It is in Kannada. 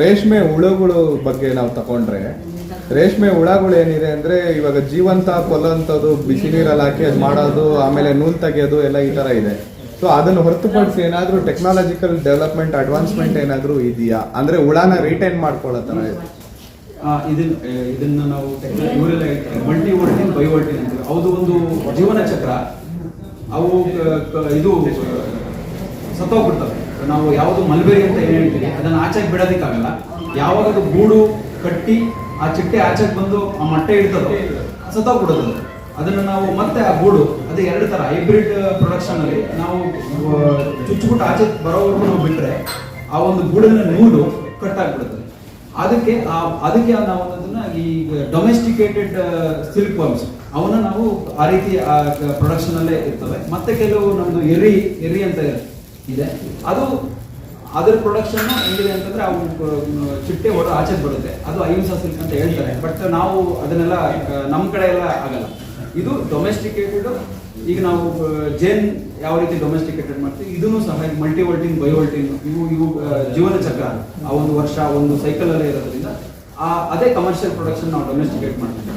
ರೇಷ್ಮೆ ಹುಳುಗಳು ಬಗ್ಗೆ ನಾವು ತಕೊಂಡ್ರೆ, ರೇಷ್ಮೆ ಹುಳಗಳು ಏನಿದೆ ಅಂದ್ರೆ ಇವಾಗ ಜೀವಂತ ಕೊಲ್ಲಂಥದ್ದು ಬಿಸಿ ನೀರಲ್ಲಿ ಹಾಕಿ ಅದು ಮಾಡೋದು, ಆಮೇಲೆ ನೂಲ್ ತೆಗೆಯೋದು ಎಲ್ಲ ಈ ತರ ಇದೆ. ಸೊ ಅದನ್ನು ಹೊರತುಪಡಿಸಿ ಏನಾದ್ರೂ ಟೆಕ್ನಾಲಜಿಕಲ್ ಡೆವಲಪ್ಮೆಂಟ್ ಅಡ್ವಾನ್ಸ್ಮೆಂಟ್ ಏನಾದ್ರೂ ಇದೆಯಾ? ಅಂದ್ರೆ ಹುಳನ ರಿಟೈನ್ ಮಾಡ್ಕೊಳ್ಳೋ ತರ ಇದೆ. ಇದನ್ನ ನಾವು ಮಲ್ಟಿ ವೋಲ್ಟಿನ್ ಬೈ ವೋಲ್ಟಿನ್ ಅದು ಒಂದು ಜೀವನ ಚಕ್ರ ಅವು ಇದು, ಸತ್ತೋಗ್ಬಿಡ್ತವೆ. ನಾವು ಯಾವುದು ಮಲ್ಬೆರಿ ಅಂತ ಏನು ಹೇಳ್ತೀವಿ? ಅದನ್ನು ಆಚೆಗೆ ಬಿಡೋದಕ್ಕಾಗಲ್ಲ. ಯಾವಾಗ ಅದು ಗೂಡು ಕಟ್ಟಿ ಆ ಚಿಟ್ಟೆ ಆಚೆಗೆ ಬಂದು ಆ ಮೊಟ್ಟೆ ಇಡ್ತದೆ ಸತ್ತೋಗ್ಬಿಡೋದು ಬಿಡೋದು ಅದನ್ನ ನಾವು ಮತ್ತೆ ಆ ಗೂಡು, ಅದು ಎರಡು ಥರ ಹೈಬ್ರಿಡ್ ಪ್ರೊಡಕ್ಷನ್ ಅಲ್ಲಿ ನಾವು ಚುಚ್ಚುಬಿಟ್ಟು ಆಚೆ ಬರೋವರೆಗೂ ನಾವು ಬಿಟ್ಟರೆ ಆ ಒಂದು ಗೂಡನ್ನ ನೂಲು ಕಟ್ಟಾಗ್ಬಿಡುತ್ತೆ. ಅದಕ್ಕೆ ಆ- ಅದಕ್ಕೆ ನಾವು ಅದನ್ನ ಈ ಡೊಮೆಸ್ಟಿಕೇಟೆಡ್ ಸಿಲ್ಕ್ ವರ್ಮ್ಸ್ ಅವನ್ನ ನಾವು ಆ ರೀತಿ ಪ್ರೊಡಕ್ಷನ್ ಅಲ್ಲೇ ಇರ್ತವೆ. ಮತ್ತೆ ಕೆಲವು ನಮ್ದು ಎರಿ ಎರಿ ಅಂತ ಇದೆ. ಅದು ಅದ್ರ ಪ್ರೊಡಕ್ಷನ್ ಹೆಂಗಿದೆ ಅಂತಂದ್ರೆ ಅವು ಚಿಟ್ಟೆ ಹೊರ ಆಚೆ ಬರುತ್ತೆ. ಅದು ಅಹಿಂಸಾ ಸಿಲ್ಕ್ ಅಂತ ಹೇಳ್ತಾರೆ. ಬಟ್ ನಾವು ಅದನ್ನೆಲ್ಲ ನಮ್ಮ ಕಡೆ ಎಲ್ಲ ಆಗಲ್ಲ. ಇದು ಡೊಮೆಸ್ಟಿಕೇಟೆಡ್ ಈಗ ನಾವು ಜೇನ್ ಯಾವ ರೀತಿ ಡೊಮೆಸ್ಟಿಕೇಟೆಡ್ ಮಾಡ್ತೀವಿ, ಇದನ್ನು ಸಹ ಮಲ್ಟಿ ವೋಲ್ಟಿಂಗ್ ಬಯೋವೋಲ್ಟಿಂಗ್ ಇವು ಇವು ಜೀವನ ಚಕ್ರ. ಆ ಒಂದು ವರ್ಷ ಒಂದು ಸೈಕಲ್ ಅಲ್ಲೇ ಇರೋದ್ರಿಂದ, ಆ, ಅದೇ ಕಮರ್ಷಿಯಲ್ ಪ್ರೊಡಕ್ಷನ್ ನಾವು ಡೊಮೆಸ್ಟಿಕೇಟ್ ಮಾಡ್ತೀವಿ.